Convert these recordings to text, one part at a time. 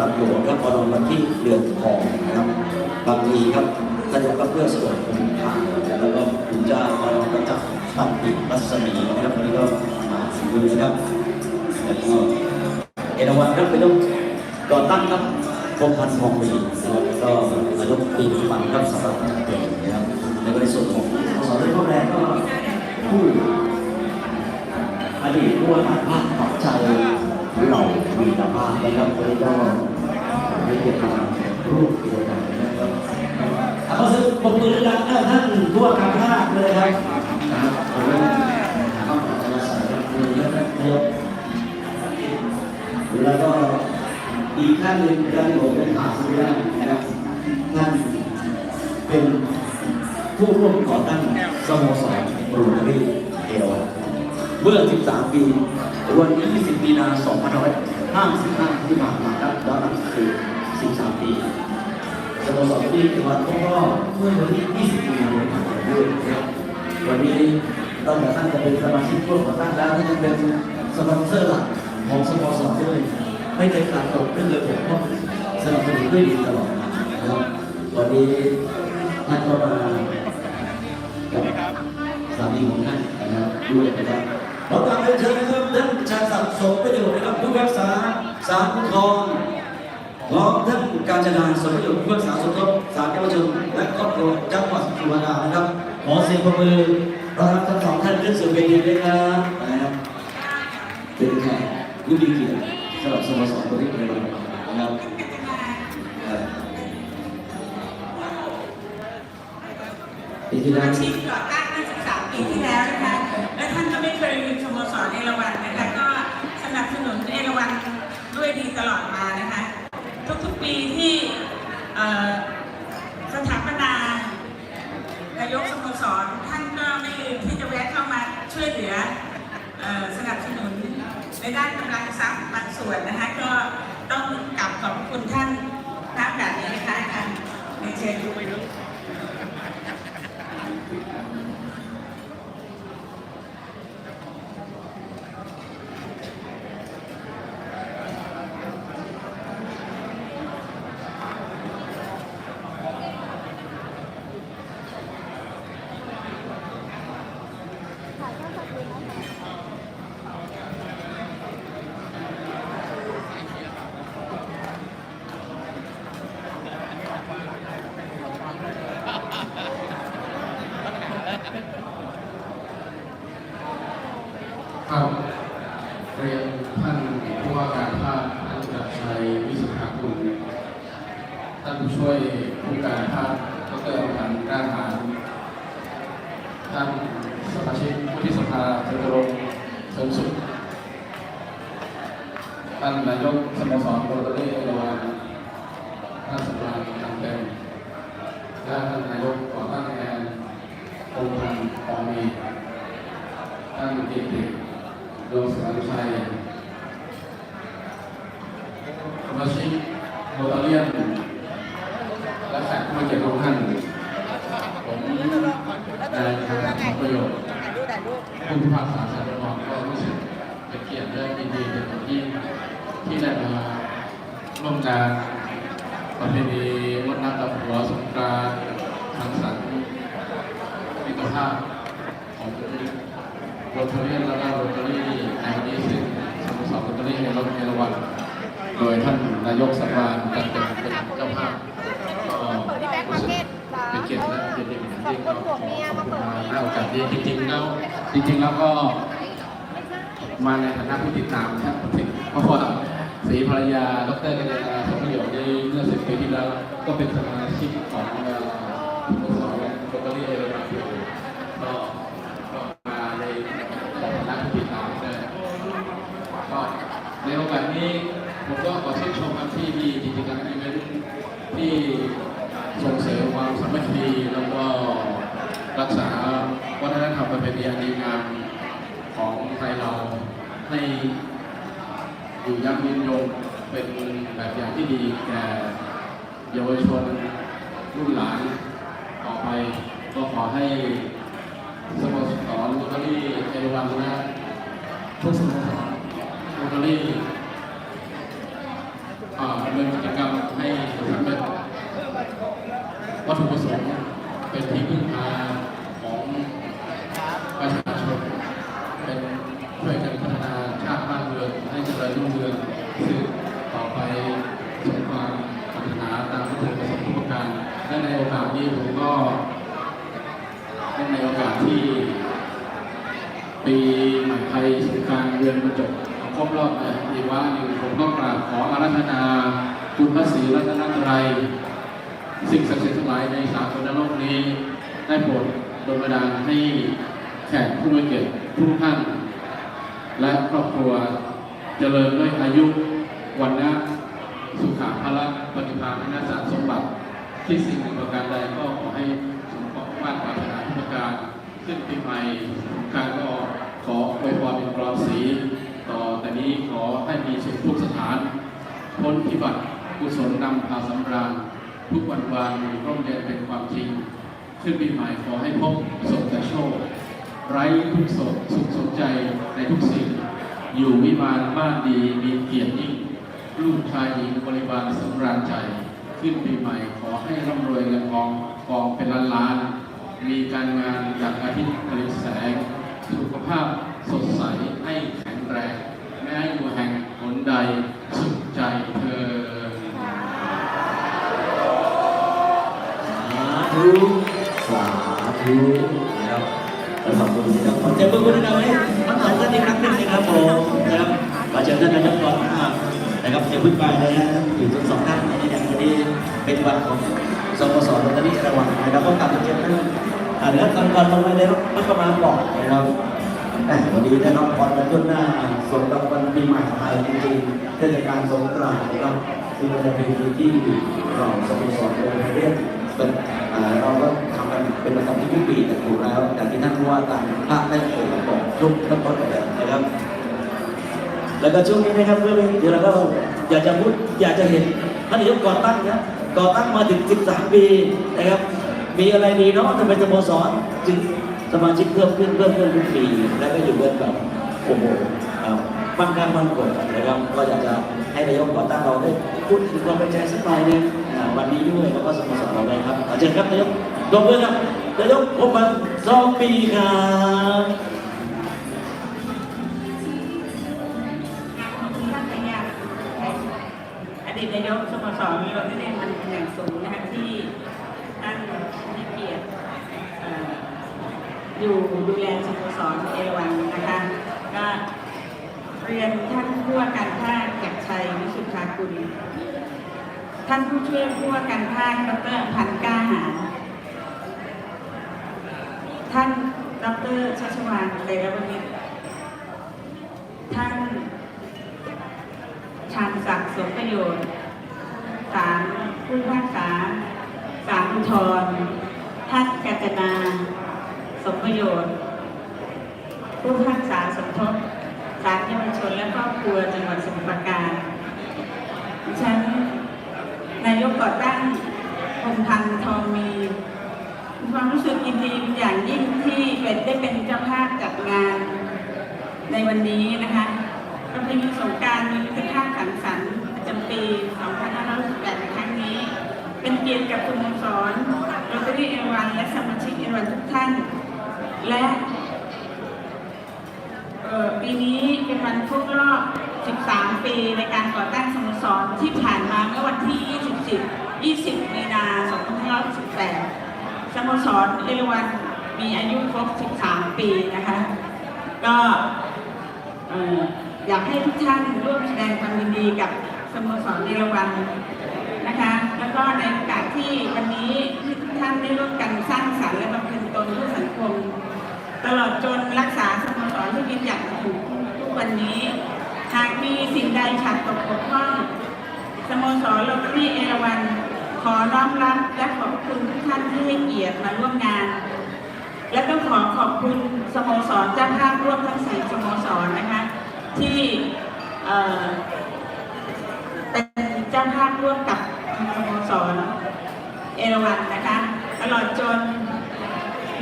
รับหลวงครับพอลงมาที่เรือนทองนะครับบางทีครับท่านก็เพื่อสวดมนต์ทางแล้วก็คุณเจ้าพอลงประจักษ์ตันติรัศมีนะครับวันนี้ก็มาถึงนะครับแล้วก็เอราวัณครับเป็นต้องก่อตั้งครับกรมพันธุ์ทองปีนะครับก็นายกปีปัจจุบันครับสำหรับเด็กนะครับแล้วก็ในส่วนของสอนเรื่องพ่อแรงก็ผู้อดีตผู้ว่าการภาคขอบใจ เหล่าวีรภาพนะครับวันนี้ก็ได้เกียรติมาร่วมกิจกรรมนะครับเอาขอเสียงปรบมือดังท่านผู้ว่าการภาคเลยครับครับผมข้ามาจะใส่มือเยอะนะนายกแล้วก็อีกท่านหนึ่งท่านผมเป็นขาสุดยอดนะครับท่านเป็นผู้ร่วมก่อตั้งสโมสรบรูนารีเอราวัณ เมื่อ 13 ปี วันที่ 20 มีนา2555 ที่ผ่านมาครับย้อนหลังคือ 13 ปีสโมสรที่จังหวัดครบรอบเมื่อวันที่ 20 มีนาคมผ่านมาด้วยนะครับวันนี้ตั้งแต่ท่านจะเป็นสมาชิกร่วมก่อตั้งแล้วท่านยังเป็นสปอนเซอร์หลักของสโมสรด้วย ไม่เคยขาดตกไม่เคยผมก็สนับสนุนด้วยดีตลอดนะครับวันนี้ท่านก็มากับสามีของท่านนะครับด้วยนะครับ ขอกราบเรียนเชิญนะครับท่านชาญศักดิ์สมประโยชน์นะครับผู้พิพากษาศาลอุทธรณ์พร้อมท่านการจนาสมประโยชน์ผู้พิพากษาสมทบศาลเยาวชนและครอบครัวจังหวัดสุพรรณบุรีนะครับขอเสียงปรบมือต้อนรับทั้งสองท่านขึ้นสู่เวทีด้วยครับนะครับเป็นแขกผู้มีเกียรติสำหรับสโมสรบริษัทนะครับอ่อปีที่สแล้ว มาชิกก่อตั้งเมื่อ13 ปีที่แล้วนะคะ และท่านก็ไม่เคยลืมสโมสรเอราวัณนะคะ ก็สนับสนุนเอราวัณด้วยดีตลอดมานะคะ ทุกๆปีที่เอ่อสถาปนานายกสโมสรท่านก็ไม่ลืมที่จะแวะเข้ามาช่วยเหลือเอ่อสนับสนุนในด้านกำลังทรัพย์บางส่วนนะคะ ก็ต้องกลับขอบคุณท่านภาพแบบนี้นะคะท่านในเชิญดูไปดู ครับเรียนท่านผู้ว่าการภาคท่านจักรชัยวิสุทธาคุณท่านผู้ช่วยผู้การภาคดรอภันธ์กล้าหารท่านสมาชิกวุฒิสภาจตุรงเสริมสุขท่านนายกสโมสรโรตารี่เอราวัณท่านสำราญตังเต็มและท่านนายกก่อตั้งแทนองค์พันธ์ของมีท่านกิติ ดวงสารชัยสมาชิกโมตาเลียนและแขกผู้มาเกียรติทุกท่านผมนายทางผลประโยชน์ผู้พิพากษาสารนองก็รู้สึกเป็นเกียรติและยินดีเป็นอย่างยิ่งที่ได้มาร่วมงานประเพณีวันนักกับหัวสงกรานต์สังสรรค์มิภาพของ โรตารี่และก็โรตารี่ในวันนี้ซึ่งสโมสรโรตารี่ในรถเอราวันโดยท่านนายกสภาจัดเป็นเป็นเจ้าภาพก็รู้สึกเป็นเกียรติและเป็นเกียรติอย่างยิ่งขอบคุณมาโอกาสนี้จริงๆแล้วจริงๆแล้วก็มาในฐานะผู้ติดตามครับเพราะว่าศรีภรรยาดรกัญญาสมประโยชน์ในเมื่อสิบปีที่แล้วก็เป็นสมาชิกของเอ่อสโมสรโรตารี่เอราวันอยู่ก็ก็มาใน ของนักติดตามเลยก็ในโอกาสนี้ผมก็ขอชื่นชมครับที่มีกิจกรรมอีเวนต์ที่ส่งเสริมความสามัคคีแล้วก็รักษาวัฒนธรรมประเพณีอันดีงามของไทยเราให้อ ยืนยงเป็นแบบอย่างที่ดีแก่เยาวชนรุ่นหลานต่อไปก็ขอให้สโมสรโรตารี่เอราวันนะทุกสโมสรโรตารี่อ่าดำเนินกิจกรรมให้สำเร็จวัตถุประสงค์เป็นที่พึ่งพาของประชาชน เป็นช่วยกันพัฒนาชาติบ้านเมืองให้เจริญรุ่งเรืองสืบต่อไปสมความปรารถนาตามวัตถุประสงค์ทุกประการและ ในโอกาสนี้ผมก็เป็นในโอกาสที่ ปีใหม่ไทยสงการเดือนบรรจบครบรอบนะอีกว่าหนึ่ผมก็กราบขออารัธนาคุณพระศรีรัตนตรัยสิ่งศักดิ์สิทธิ์ทั้งหลายในสากลโลกนี้ ได้โปรดดนบันดาลให้แขกผู้มีเกียรติทุกท่าน และครอบครัวเจริญด้วยอายุวันนะสุขะพละปฏิภาณนัสสะสมบัติ ที่สิ่งหนึ่งประการใดก็ขอให้สมความปรารถนาทุกประการขึ้นปีใหม่การก็ขออวยพรเป็นกราวสี ต่อแต่นี้ขอให้มีสุขทุกสถาน พ้นพิบัติกุศลนำพาสำราญทุกวันวานมีร่มเย็นเป็นความจริง ขึ้นปีใหม่ขอให้พบประสบแต่โชค ไร้ทุกโศกสุขสนใจในทุกสิ่ง อยู่วิมานบ้านดีมีเกียรติยิ่งลูกชายหญิงบริบาลสำราญใจ ขึ้นปีใหม่ ขอให้ร่ำรวยเงินทองกองเป็นล้านล้านๆมีการงานจากอาทิตย์ผลิตแสง สุขภาพสดใสให้แข็งแรง แม้อยู่แห่งหนใดสุขใจเธอสาธุสาธุนะครับแล้วขอบคุณนะครับขอเชิญพวกคุณนะครับให้ทั้งสองท่านอีกครั้งหนึ่งนะครับผมนะครับขอเชิญท่านนายกก่อนนะครับนะครับอย่าพึ่งไปนะฮะอยู่ทั้งสอง วันของสโมสรลอตเตอรี่ระหว่างนะครับก็กลับไปเชิญท่านอ่าเดี๋ยวทำก่อนลงไปในรถไม่เข้ามาบอกนะครับแหม่วันนี้ได้รับพรกันยุ่นหน้าสมกับวันปีใหม่ไทยจริงๆเทศกาลสงกรานต์นะครับซึ่งเป็นปีที่เราสโมสรโรงเรียนเป็นเราก็ทำกันเป็นประจำที่ทุกปีแต่ถูกแล้วแต่ที่ท่านผู้ว่าการภาคได้เคยมาบอกยุคต้นต้นเลนะครับ แล้วก็ช่วงนี้นะครับเพื่อนเดี๋ยวเราก็อยากจะพูดอยากจะเห็นท่านนายกก่อตั้งนะ ก่อตั้งมาถึง 13 ปีนะครับ มีอะไรดีเนาะทำไมสโมสรจึงสมาชิกเพิ่มขึ้นเพิ่มขึ้นทุกปีแล้วก็อยู่กันแบบโอ้โหอ่ามั่งคั่งมั่นคงนะครับก็อยากจะให้นายกก่อตั้งเราได้พูดถึงความเป็นใจสักหน่อยนึงอ่าวันนี้ด้วยแล้วก็สโมสรเราเลยครับขอเชิญครับนายกดมเลยครับนายกพบกันสองปีครับ ดีตนายกสโมสรมีรถได้มันเป็นอย่างสูงนะคะที่ท่านให้เกียรติอยู่ดูแลสโมสรเอราวันนะคะก็เรียนท่านผู้ว่าการภาคจากรชัยวิสุทธากุลท่านผู้ช่วยผู้ว่าการภาคดรพันธ์ก้าหารท่านดรชัชวานเตรวณิชท่าน ชาญศักดิ์ สมประโยชน์ศาลผู้พิพากษาศาลอุทธรท่านกาจนาสมประโยชน์ ผู้พิพากษาสมทบศาลเยาวชนและครอบครัวจังหวัดสมุทรปราการดิฉันนายกก่อตั้งพงพันธ์ทองมีมีความรู้สึกยินดีอย่างยิ่งที่เป็นได้เป็นเจ้าภาพจัดงานในวันนี้นะคะเพณีสงกรารมีพิธีภาคสังสรรค์ประจำปี 2568ในครั้งนี้ เป็นเกียรติกับคุณมงสอนโรตารี่เอวันและสมาชิกเอวันทุกท่าน และปีนี้เป็นวันครบรอบ 13 ปีในการก่อตั้งสโมสรที่ผ่านมาเมื่อวันที่20 20 มีนา2518สโมสรเอราวันมีอายุครบ 13 ปีนะคะ ก็เอ่ออยากให้ทุกท่านร่วมแสดงความยินดีกับสโมสรเอราวันนะคะ แล้วก็ในโอกาสที่วันนี้ท่านได้ร่วมกันสร้างสรรค์และบำเพ็ญตนเพื่อสังคม ตลอดจนรักษาสโมสรที่ยืนหยัดอยู่ทุกวันนี้ หากมีสิ่งใดขาดตกบกพร่องสโมสรโรตารี่เอราวันขอน้อมรับและขอบคุณทุกท่านที่ให้เกียรติมาร่วมงาน และก็ขอขอบคุณสโมสรเจ้าภาพร่วมทั้งสี่สโมสรนะคะที่เป็นเจ้าภาพร่วมกับ สโมสรเอราวันนะคะตลอดจน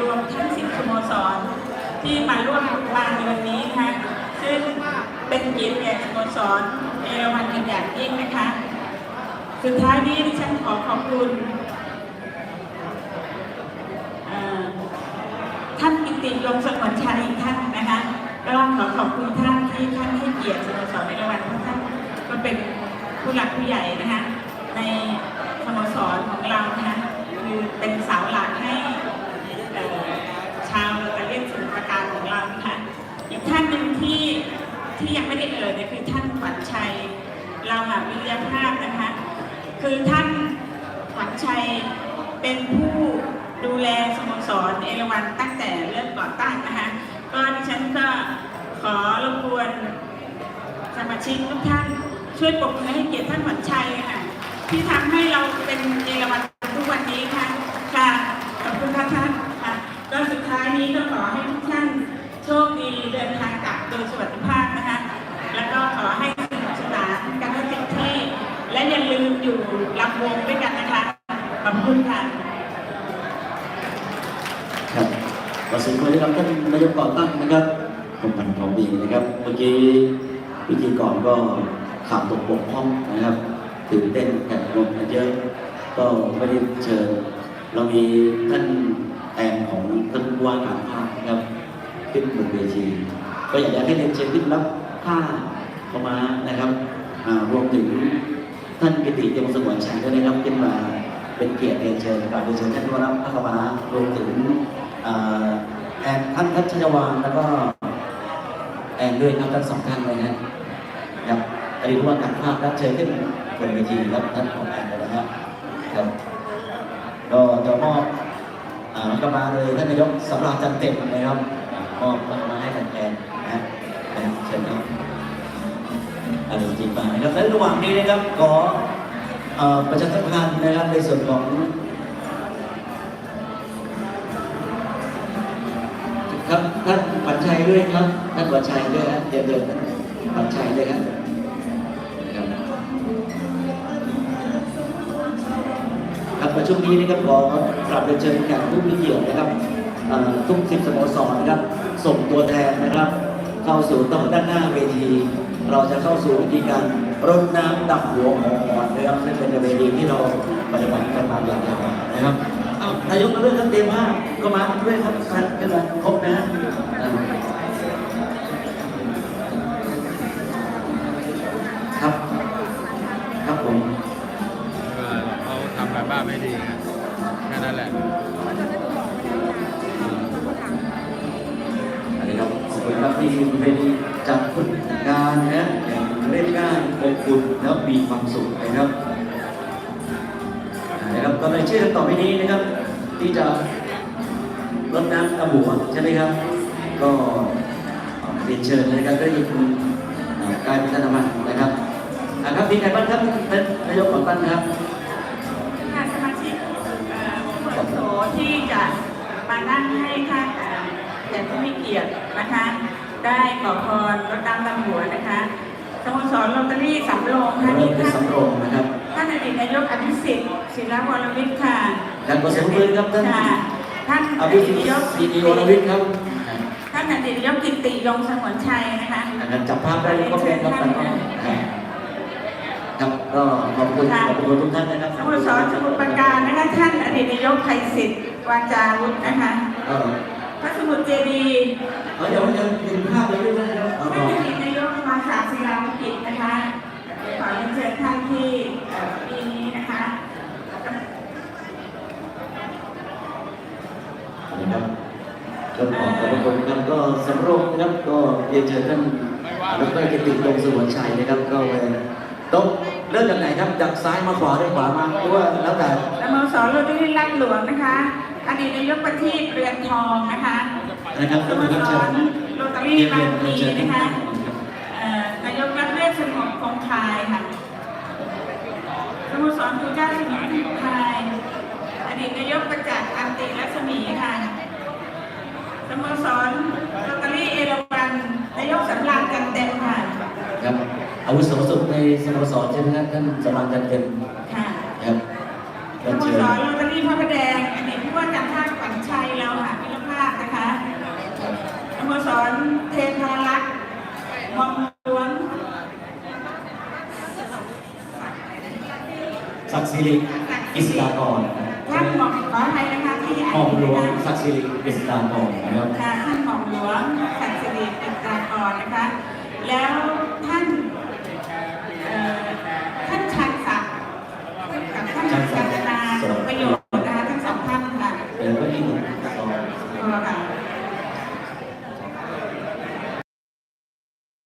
รวมทั้งสิบสโมสรที่มาร่วมงานในวันนี้นะคะซึ่งเป็นเกียรติแก่สโมสรเอราวันเป็นอย่างยิ่งนะคะ สุดท้ายนี้ดิฉันขอขอบคุณท่านกิติยงสงวนชัยอีกท่านนะคะก็ขอขอบคุณท่านที่ท่านให้เกียรติสโมสรในวันเพราะท่านก็เป็นผู้หลักผู้ใหญ่นะคะใน สโมสรของเรานะคะคือเป็นเสาหลักให้ชาวโรตาเลียนสมุทรปราการของเรานะคะอีกท่านหนึ่งที่ที่ยังไม่ได้เอ่ยเนี่ยคือท่านขวัญชัยเราหาวิทยาภาพนะคะ คือท่านขวัญชัยเป็นผู้ดูแลสโมสรเอราวันตั้งแต่เริ่มก่อตั้งนะคะก็ดิฉันก็ขอรบกวนสมาชิกทุกท่านช่วยปรบมือให้เกียรติท่านขวัญชัยค่ะ ที่ทำให้เราเป็นเอราวันทุกวันนี้ค่ะ ค่ะขอบคุณค่ะท่านค่ะก็สุดท้ายนี้ก็ขอให้ทุกท่านโชคดีเดินทางกลับโดยสวัสดิภาพนะคะ แล้วก็ขอให้สนุกสนานกันให้เต็มที่ และอย่าลืมอยู่ลำวงด้วยกันนะคะ ขอบคุณค่ะครับขอเสียงปรบมือให้กับท่านนายกก่อตั้งนะครับคุณพันทองดีนะครับ เมื่อกี้พิธีกรก็ขาดตกบกพร่องนะครับ ตื่นเต้นแข่งรมกันเยอะ ก็ไม่ได้เชิญ เรามีท่านแอนของท่านว่าการภาคนะครับ ขึ้นบนเวทีก็อยากจะให้เรียนเชิญขึ้นรับผ้าเข้ามานะครับรวมถึงท่านกิติยมสงวนชัยก็ได้รับขึ้นมาเป็นเกียรติเรียนเชิญกับเรียนเชิญท่านผู้รับผ้าเข้ามารวมถึงแอนท่านทัชยวานแล้วก็แอนด้วยครับทั้งสองท่านเลยนะครับอดีตผู้ว่าการภาครับเชิญขึ้น บนเวทีครับท่านของแอนเลยนะครับครับก็จะมอบอ่าก็มาเลยท่านนายกสำหรับจันเต็มนะครับมอบมาให้แทนๆนะนะเชิญครับอันนี้จริงมานะครับและระหว่างนี้นะครับขอเอ่อประชาสัมพันธ์นะครับในส่วนของครับท่านปัญชัยด้วยครับท่านปัญชัยด้วยครับเดี๋ยวเดี๋ยวปัญชัยด้วยครับ ช่วงนี้นะครับขอกลับเรียนเชิญแขกผู้มีเกียรตินะครับเอ่อทุกสิบสโมสรนะครับ ส่งตัวแทนนะครับ เข้าสู่ต้องด้านหน้าเวที เราจะเข้าสู่วิธีการรดน้ำดับหัวหอมนะครับซึ่งเป็นเวทีที่เราปฏิบัติกันมาอย่างยาวนานนะครับเอานายกมาด้วยครับเตรียมผ้าก็มาด้วยครับกันกันมาครบนะ อ่านะครับก็เลยชื่อต่อไปนี้นะครับ ที่จะรดน้ำกระบัวใช่ไหมครับ ก็เรียนเชิญนะครับด้วยคุณอ่ากายพัฒนามันนะครับอ่าครับมีใครบ้างครับท่านนายกของตั้นครับค่ะสมาชิกเอ่อผู้อาวุโสที่จะมานั่งให้ท่านเอ่อแขกผู้มีเกียรตินะคะ ได้ขอพรรดน้ำดำหัวนะคะสโมสรลอตเตอรี่สำโรงค่ะเริ่นี่มเป็นท่านสำโรงนะครับท่านอดีตนายกอภิ สิทธิ์ศิลวรวิทย์ค่ะแล้วก็เสียงปรบมือครับท่านค่ะท่านอภิสิทธิ์ศรีนิวรวิทย์ครับท่านอดีตนายกกิตติยงสงวนชัยนะคะอ่าจับภาพได้ก็เป็นครับท่านครับครับก็ขอบคุณขอบคุณทุกท่านนะครับสโมสรสมุทรปราการนะคะท่านอดีตนายกไพศิษฐ์วาจาวุฒินะคะเออพระสมุทรเจดีย์เออเดี๋ยวเดี๋ยวเห็นภาพเลยด้วยนะครับเอาท่านต่ออดีตนายกมาสาศิลาภกิจนะคะขอเรียนเชิญท่านที่เอ่อปีนี้นะคะ นะครับ ก็ขอขอบคุณครับก็สำโรงนะครับก็เรียนเชิญท่านดรกิติดงสมุนชัยนะครับก็เป็นต้องเริ่มจากไหนครับจากซ้ายมาขวาหรือขวามาหรือว่าแล้วแต่สโมสรโรตารี่ลาดหลวงนะคะอดีตนายกประทีปเรือนทองนะคะนะครับสท่านโมผู้สชมรโรตารี่บางพลีนะคะเอ่อนายกรัฐเลือกสงบคงคายค่ะสโมสรครูเจ้าสมิงคงคายอดีตนายกประ มสรลอตเตอรี่เอราวันนายกสำราญกันเต็มค่ะ ครับอาวุโสสุดในสโมสรใช่ไหมครับท่านสำราญกันเต็มค่ะครับสโมสรลอตเตอรี่พระพระแดงอดีตผู้ว่าการท่าขวัญชัยแล้วค่ะพิรภาคนะคะสโมสรเทพารักษ์มองหลวงศักดิ์สิริอิสลากรท่านหมอขออภัยนะคะ หอมหลวงศักดิ์สิริเป็นตามองนะครับ